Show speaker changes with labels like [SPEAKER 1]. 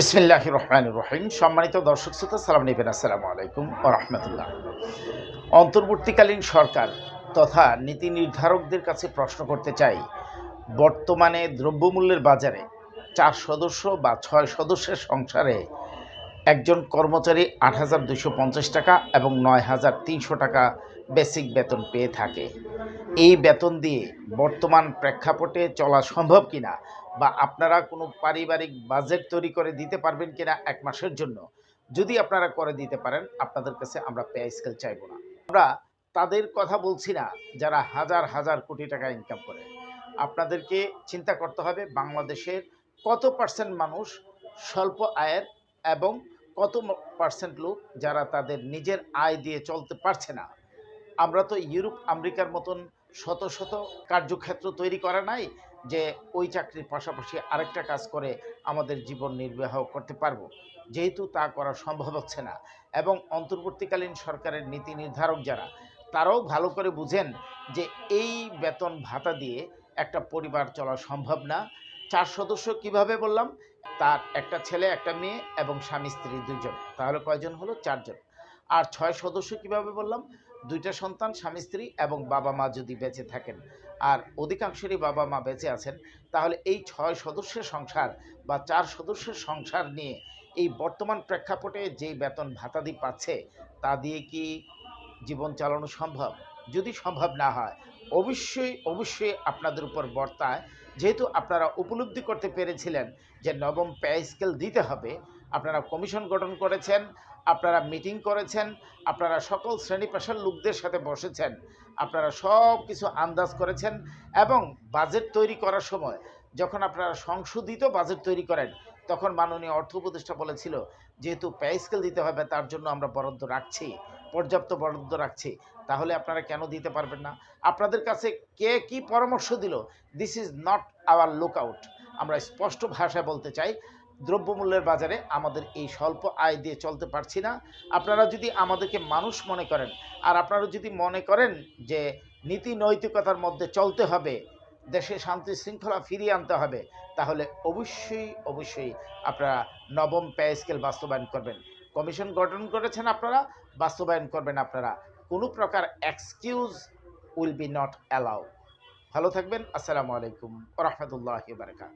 [SPEAKER 1] বিসমিল্লাহ রহমান রহিম সম্মানিত দর্শক শ্রোতা, সালাম নেবেন। আসসালামু আলাইকুম ও রহমতুল্লাহ। অন্তর্বর্তীকালীন সরকার তথা নীতি নির্ধারকদের কাছে প্রশ্ন করতে চাই, বর্তমানে দ্রব্যমূল্যের বাজারে চার সদস্য বা ছয় সদস্যের সংসারে একজন কর্মচারী আট হাজার দুশো পঞ্চাশ টাকা এবং নয় হাজার তিনশো টাকা বেসিক বেতন পেয়ে থাকে। এই বেতন দিয়ে বর্তমান প্রেক্ষাপটে চলা সম্ভব কিনা বা আপনারা কোনো পারিবারিক বাজেট তৈরি করে দিতে পারবেন কিনা এক মাসের জন্য, যদি আপনারা করে দিতে পারেন, আপনাদের কাছে আমরা পে স্কেল চাইব না। আমরা তাদের কথা বলছি না, যারা হাজার হাজার কোটি টাকা ইনকাম করে। আপনাদেরকে চিন্তা করতে হবে বাংলাদেশের কত পার্সেন্ট মানুষ স্বল্প আয়ের এবং কত পার্সেন্ট লোক যারা তাদের নিজের আয় দিয়ে চলতে পারছে না। আমরা তো ইউরোপ, আমেরিকার মতন শত শত কার্যক্ষেত্র তৈরি করা নাই যে ওই চাকরির পাশাপাশি আরেকটা কাজ করে আমাদের জীবন নির্বাহ করতে পারব। যেহেতু তা করা সম্ভব হচ্ছে না এবং অন্তর্বর্তীকালীন সরকারের নীতি নির্ধারক যারা, তারাও ভালো করে বুঝেন যে এই বেতন ভাতা দিয়ে একটা পরিবার চলা সম্ভব না। চার সদস্য কীভাবে বললাম? তার একটা ছেলে, একটা মেয়ে এবং স্বামী, স্ত্রী দুজন তাহলে কয়জন হলো? চারজন। আর ছয় সদস্য কীভাবে বললাম? দুইটা সন্তান, স্বামী, স্ত্রী এবং বাবা মা যদি বেঁচে থাকেন। আর অধিকাংশেরই বাবা মা বেঁচে আছেন, তাহলে এই ছয় সদস্যের সংসার বা চার সদস্যের সংসার নিয়ে এই বর্তমান প্রেক্ষাপটে যে বেতন ভাতাদি পাচ্ছে, তা দিয়ে কি জীবন চালানো সম্ভব? যদি সম্ভব না হয়, অবশ্যই অবশ্যই আপনাদের উপর বর্তায়। যেহেতু আপনারা উপলব্ধি করতে পেরেছিলেন যে নবম পে স্কেল দিতে হবে আপনারা কমিশন গঠন করেছেন, আপনারা মিটিং করেছেন, আপনারা সকল শ্রেণি পেশার লোকদের সাথে বসেছেন, আপনারা সব কিছু আন্দাজ করেছেন এবং বাজেট তৈরি করার সময় যখন আপনারা সংশোধিত বাজেট তৈরি করেন, তখন মাননীয় অর্থ উপদেষ্টা বলেছিল, যেহেতু পে স্কেল দিতে হবে, তার জন্য আমরা বরাদ্দ রাখছি, পর্যাপ্ত বরাদ্দ রাখছি, তাহলে আপনারা কেন দিতে পারবেন না? আপনাদের কাছে কে কি পরামর্শ দিল? This is not our look out আমরা স্পষ্ট ভাষায় বলতে চাই দ্রব্যমূল্যের বাজারে আমাদের এই স্বল্প আয় দিয়ে চলতে পারছি না। আপনারা যদি আমাদেরকে মানুষ মনে করেন, আর আপনারা যদি মনে করেন যে নীতি নৈতিকতার মধ্যে চলতে হবে, দেশে শান্তি শৃঙ্খলা ফিরিয়ে আনতে হবে, তাহলে অবশ্যই অবশ্যই আপনারা নবম পে স্কেল বাস্তবায়ন করবেন। কমিশন গঠন করেছেন আপনারা, বাস্তবায়ন করবেন আপনারা। কোনো প্রকার excuse will be not allow ভালো থাকবেন, আসসালামু আলাইকুম রহমতুল্লাহ বারকাত